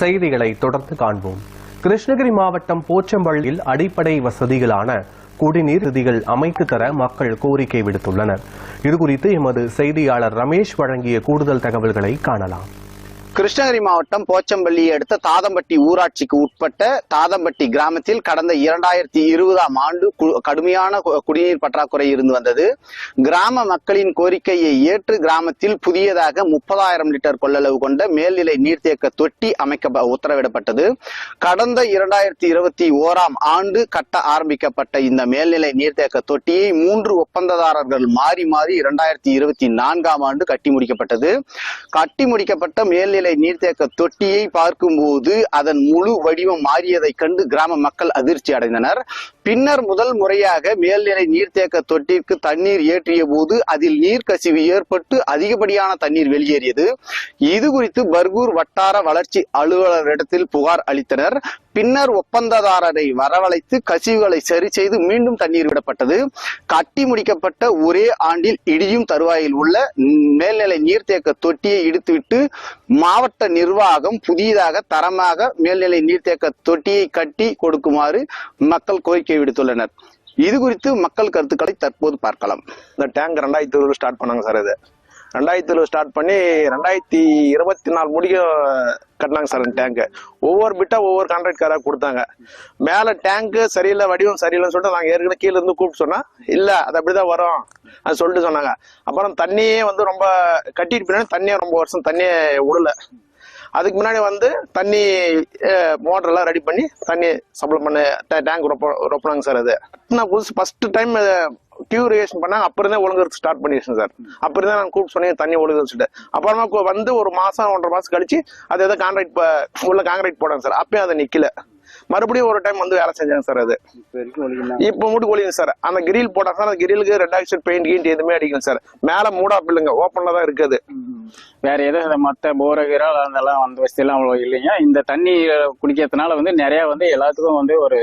செய்திகளை தொடர்ந்து காண்போம். கிருஷ்ணகிரி மாவட்டம் போச்சம்பள்ளியில் அடிப்படை வசதிகளான குடிநீர் விதிகள் அமைத்து தர மக்கள் கோரிக்கை விடுத்துள்ளனர். இதுகுறித்து எமது செய்தியாளர் ரமேஷ் வழங்கிய கூடுதல் தகவல்களை காணலாம். கிருஷ்ணகிரி மாவட்டம் போச்சம்பள்ளியை அடுத்த தாதம்பட்டி ஊராட்சிக்கு உட்பட்ட தாதம்பட்டி கிராமத்தில் கடந்த இரண்டாயிரத்தி இருபதாம் ஆண்டு கடுமையான குடிநீர் பற்றாக்குறை இருந்து வந்தது. கிராம மக்களின் கோரிக்கையை ஏற்று கிராமத்தில் புதியதாக முப்பதாயிரம் லிட்டர் கொள்ளளவு கொண்ட மேல்நிலை நீர்த்தேக்க தொட்டி அமைக்க உத்தரவிடப்பட்டது. கடந்த இரண்டாயிரத்தி இருபத்தி ஓராம் ஆண்டு கட்ட ஆரம்பிக்கப்பட்ட இந்த மேல்நிலை நீர்த்தேக்க தொட்டியை மூன்று ஒப்பந்ததாரர்கள் மாறி மாறி இரண்டாயிரத்தி இருபத்தி நான்காம் ஆண்டு கட்டி முடிக்கப்பட்டது. கட்டி முடிக்கப்பட்ட மேல்நிலை நீர்த்தேக்க தொட்டியை பார்க்கும்போது அதன் முழு வடிவம் மாறியதை கண்டு கிராம மக்கள் அதிர்ச்சி அடைந்தனர். பின்னர் முதல் முறையாக மேல்நிலை நீர்த்தேக்க தொட்டிற்கு தண்ணீர் ஏற்றிய போது அதில் நீர்க்கசிவு ஏற்பட்டு அதிகப்படியான தண்ணீர் வெளியேறியது. இது குறித்து பர்கூர் வட்டார வளர்ச்சி அலுவலரிடத்தில் புகார் அளித்தனர். பின்னர் ஒப்பந்ததாரரை வரவழைத்து கசிவுகளை சரி செய்து மீண்டும் தண்ணீர் விடப்பட்டது. கட்டி முடிக்கப்பட்ட ஒரே ஆண்டில் இடியும் தருவாயில் உள்ள மேல்நிலை நீர்த்தேக்க தொட்டியை இடித்துவிட்டு மாவட்ட நிர்வாகம் புதியதாக தரமாக மேல்நிலை நீர்த்தேக்க தொட்டியை கட்டி கொடுக்குமாறு மக்கள் கோரிக்கை விடுத்துள்ளனர். இது குறித்து மக்கள் கருத்துக்களை தற்போது பார்க்கலாம். இந்த டேங்க் ரெண்டாயிரத்தி இருபது ஸ்டார்ட் பண்ணாங்க சார் இது. ரெண்டாயிரத்தி இருபது ஸ்டார்ட் பண்ணி ரெண்டாயிரத்தி இருபத்தி நாலு முடியும் கட்டினாங்க சார் அந்த டேங்க் ஒவ்வொரு பிட்டா ஒவ்வொரு கான்ட்ராக்ட்காராக கொடுத்தாங்க. மேல டேங்க் சரியில்லை வடிவம் சரியில்லைன்னு சொல்லிட்டு நாங்க ஏற்கனவே கீழ இருந்து கூப்பிட்டு சொன்னா இல்ல அது அப்படிதான் வரும். அது சொல்லிட்டு சொன்னாங்க. அப்புறம் தண்ணியே வந்து ரொம்ப கட்டிட்டு பின்னாடி தண்ணியே ரொம்ப வருஷம் தண்ணியே விடல. அதுக்கு முன்னாடி வந்து தண்ணி மோட்டர் எல்லாம் ரெடி பண்ணி தண்ணி சப்ளை பண்ண டேங்க் ரொப்ப ரொப்பினாங்க சார் அது. நான் புதுசு ஃபர்ஸ்ட் டைம் டியூரியேஷன் பண்ணாங்க அப்புறம் தான் ஒழுங்கு ஸ்டார்ட் பண்ணிடுச்சு சார் அப்புறம் தான் நான் கூப்பிட்டு சொன்னேன் தண்ணி ஒழுங்கு வச்சுட்டு அப்புறமா வந்து ஒரு மாசம் ஒன்றரை மாசம் கழிச்சு அது எதோ கான்ட்ராக்ட் உள்ள கான்ட்ராக்ட் போடாங்க சார் அப்பயும் அதை நிக்கல. மறுபடியும் ஒரு டைம் வந்து வேலை செஞ்சாங்க சார் அது. இப்போ மூட்டு ஒழிங்க சார் அந்த கிரில் போட்டாங்க சார் அந்த கிரிலுக்கு ரெட் ஆக்சைட் பெயிண்ட் கீண்ட் எதுவுமே அடிக்கல சார் மேல மூடா பில்லுங்க ஓப்பன்ல தான் இருக்குது. வேற எதுவும் இந்த மற்ற போரகிரால் அதெல்லாம் அந்த வசதியெல்லாம் அவ்வளோ இல்லைங்க. இந்த தண்ணி குடிக்கிறதுனால வந்து நிறைய வந்து எல்லாத்துக்கும் வந்து ஒரு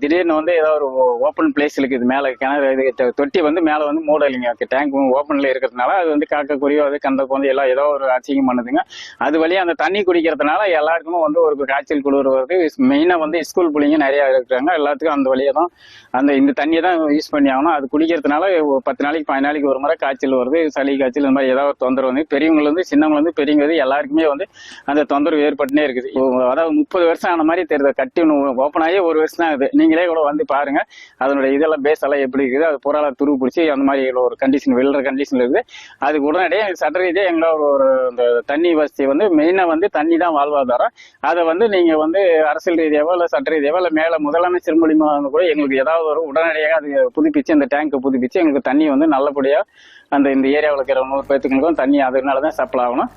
திடீர்னு வந்து ஏதோ ஒரு ஓப்பன் பிளேஸ் இருக்குது மேலே கிணறு இது தொட்டி வந்து மேலே வந்து மூடலைங்க டேங்க் ஓப்பனில் இருக்கிறதுனால அது வந்து காக்க குருவியோ அது கந்த வந்து எல்லாம் ஏதோ ஒரு அசிங்கம் பண்ணுதுங்க. அது வழியா அந்த தண்ணி குடிக்கிறதுனால எல்லாருக்குமே வந்து ஒரு காய்ச்சல் குளிர் வருது மெயினாக வந்து ஸ்கூல் பிள்ளைங்க நிறைய இருக்கிறாங்க. எல்லாத்துக்கும் அந்த வழியாக தான் அந்த இந்த தண்ணியை தான் யூஸ் பண்ணி ஆகணும். அது குடிக்கிறதுனால பத்து நாளைக்கு பதினாலு நாளைக்கு ஒரு முறை காய்ச்சல் வருது சளி காய்ச்சல் இந்த மாதிரி ஏதாவது ஒரு தொந்தரவு வந்து பெரியவங்கலேருந்து சின்னவங்கலேருந்து சின்னவங்க வந்து பெரியவங்க வந்து எல்லாருக்குமே வந்து அந்த தொந்தரவு ஏற்பட்டுனே இருக்குது. அதாவது முப்பது வருஷம் ஆன மாதிரி தெரியுது. கட்டி ஓப்பன் ஆகி ஒரு வருஷம் தான் இது நீங்களே கூட வந்து பாருங்க. அதனுடைய இதெல்லாம் பேஸ் எல்லாம் எப்படி இருக்குது. அது புறால துரு பிடிச்சி அந்த மாதிரி ஒரு கண்டிஷன் விழுற கண்டிஷன்ல இருக்குது. அதுக்கு உடனடியாக சட்ட ரீதியாக எங்களோட ஒரு இந்த தண்ணி வசதி வந்து மெயினாக வந்து தண்ணி தான் வாழ்வாதாரம். அதை வந்து நீங்க வந்து அரசியல் ரீதியாவோ இல்லை சட்ட ரீதியாவோ இல்லை மேலே முதலமைச்சர் மூலியமா வந்து கூட எங்களுக்கு ஏதாவது ஒரு உடனடியாக அது புதுப்பிச்சு அந்த டேங்க்கை புதுப்பிச்சு எங்களுக்கு தண்ணி வந்து நல்லபடியாக அந்த இந்த ஏரியாவில் இருக்கிற நூறு பேத்துங்களுக்கும் தண்ணி அதனால தான் சப்ளை ஆகணும்.